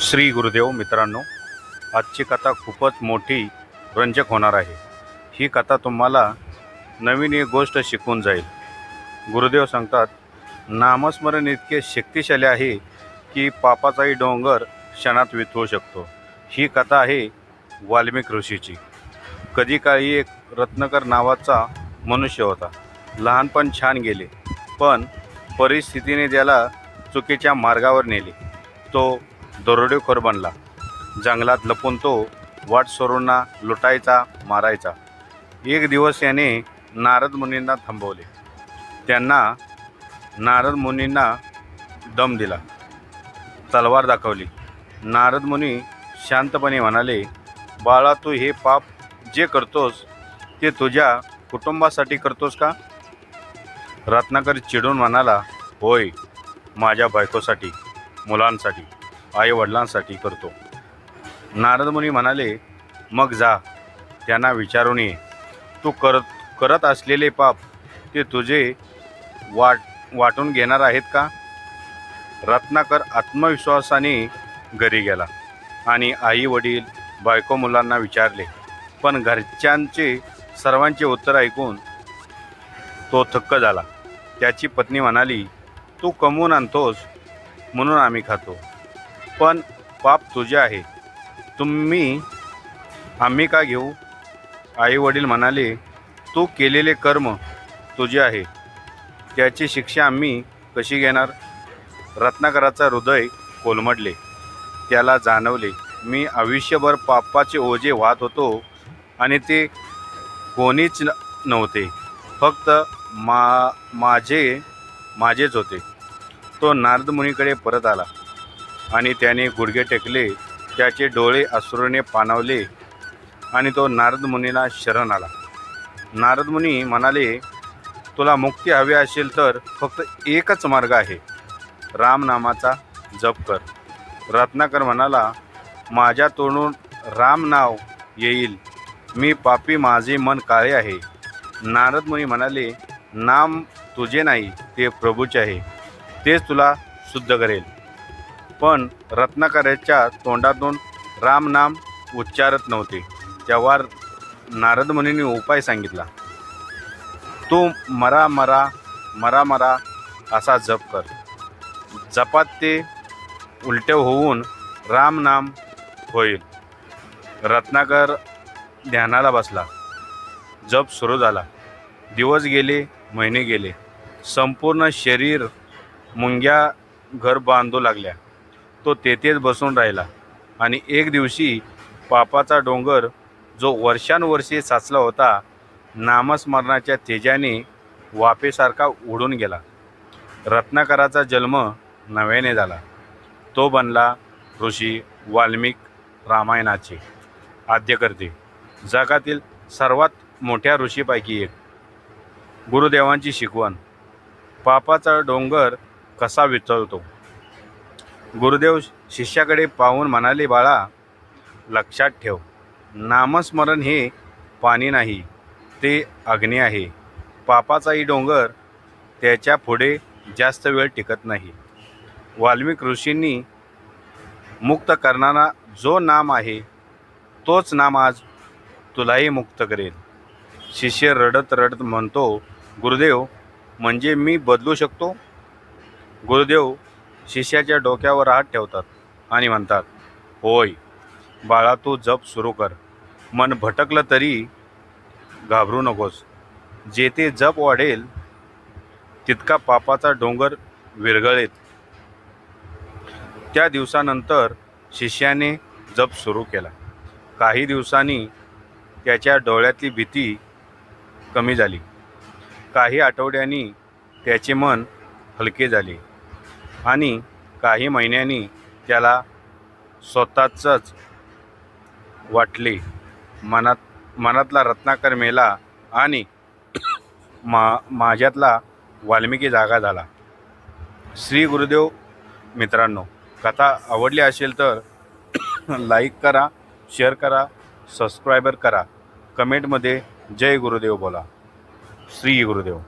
श्री गुरुदेव मित्रांनो आजची कथा खूपच मोठी रंजक होणार आहे. ही कथा तुम्हाला नवीन एक गोष्ट शिकून जाईल. गुरुदेव सांगतात नामस्मरण इतके शक्तिशाली आहे की पापाचाही डोंगर क्षणात वितळू शकतो. ही कथा आहे वाल्मिक ऋषीची. कधी काळी एक रत्नकर नावाचा मनुष्य होता. लहानपण छान गेले पण परिस्थितीने त्याला चुकीच्या मार्गावर नेले. तो दरोडेखोर बनला. जंगलात लपून तो वाट सोरूंना लुटायचा मारायचा. एक दिवस याने नारद मुनींना थांबवले. त्यांना नारद मुनींना दम दिला. तलवार दाखवली. नारद मुनी शांतपणे म्हणाले बाळा तू हे पाप जे करतोस ते तुझ्या कुटुंबासाठी करतोस का? रत्नाकर चिडून म्हणाला होय माझ्या बायकोसाठी मुलांसाठी. आईवडिलांसाठी करतो. नारद मुनी म्हणाले मग जा त्यांना विचारून ये. तू करत करत असलेले पाप ते तुझे वाट वाटून घेणार आहेत का? रत्नाकर आत्मविश्वासाने घरी गेला आणि आई वडील बायको मुलांना विचारले. पण घरच्यांचे सर्वांचे उत्तर ऐकून तो थक्क झाला. त्याची पत्नी म्हणाली तू कमवून आणतोस म्हणून आम्ही खातो. पण पाप तुझे आहे. तुम्ही आम्ही का घेऊ? आई वडील म्हणाले तू केलेले कर्म तुझे आहे. त्याची शिक्षा आम्ही कशी घेणार? रत्नाकराचा हृदय कोलमडले. त्याला जाणवले मी आयुष्यभर पापाचे ओझे वाहत होतो आणि ते कोणीच नव्हते. फक्त मा माझे माझेच होते. तो नारद मुनीकडे परत आला. आणि त्याने गुडघे टेकले त्याचे डोळे अश्रूने पाणावले आणि तो नारद मुनीला शरण आला. नारद मुनी म्हणाले तुला मुक्ती हवी असेल तर फक्त एकच मार्ग आहे. रामनामाचा जप कर. रत्नाकर म्हणाला माझ्या तोंडून राम नाव येईल. मी पापी माझे मन काळे आहे. नारद मुनी म्हणाले नाम तुझे नाही ते प्रभूचे आहे. तेच तुला शुद्ध करेल. पण रत्नाकराच्या तोंडातून रामनाम उच्चारत नव्हते. तेव्हा नारद मुनींनी उपाय सांगितला. तू मरा मरा मरा मरा असा जप कर. जपात ते उलटे होऊन रामनाम होईल. रत्नाकर ध्यानाला बसला. जप सुरू झाला. दिवस गेले महिने गेले. संपूर्ण शरीर मुंग्या घर बांधू लागल्या. तो तेथेच बसून राहिला. आणि एक दिवशी पापाचा डोंगर जो वर्षानुवर्षे साचला होता नामस्मरणाच्या तेजाने वाफेसारखा उडून गेला. रत्नाकराचा जन्म नव्याने झाला. तो बनला ऋषी वाल्मिक रामायणाचे. आद्यकर्ते. जगातील सर्वात मोठ्या ऋषीपैकी एक. गुरुदेवांची शिकवण. पापाचा डोंगर कसा विचलतो गुरुदेव शिष्याकडे पाहून म्हणाले बाळा लक्षात ठेव. नामस्मरण हे पाणी नाही ते अग्नी आहे. पापाचाही डोंगर त्याच्या पुढे जास्त वेळ टिकत नाही. वाल्मिक ऋषींनी मुक्त करणारा जो नाम आहे तोच नाम आज तुलाही मुक्त करेल. शिष्य रडत रडत म्हणतो गुरुदेव म्हणजे मी बदलू शकतो? गुरुदेव शिष्याच्या डोक्यावर हात ठेवतात आणि म्हणतात होय बाळा तू जप सुरू कर. मन भटकलं तरी घाबरू नकोस. जेथे जप वाढेल तितका पापाचा डोंगर विरघळेल. त्या दिवसानंतर शिष्याने जप सुरू केला. काही दिवसांनी त्याच्या डोळ्यातली भीती कमी झाली. काही आठवड्यांनी त्याचे मन हलके झाले. आणि काही महिन्यांनी त्याला स्वतःच वाटले. मनात मनातला रत्नाकर मेला आणि मा माझ्यातला वाल्मिकी जागा झाला. श्री गुरुदेव मित्रांनो कथा आवडली असेल तर लाईक करा शेअर करा सबस्क्रायबर करा. कमेंटमध्ये जय गुरुदेव बोला. श्री गुरुदेव.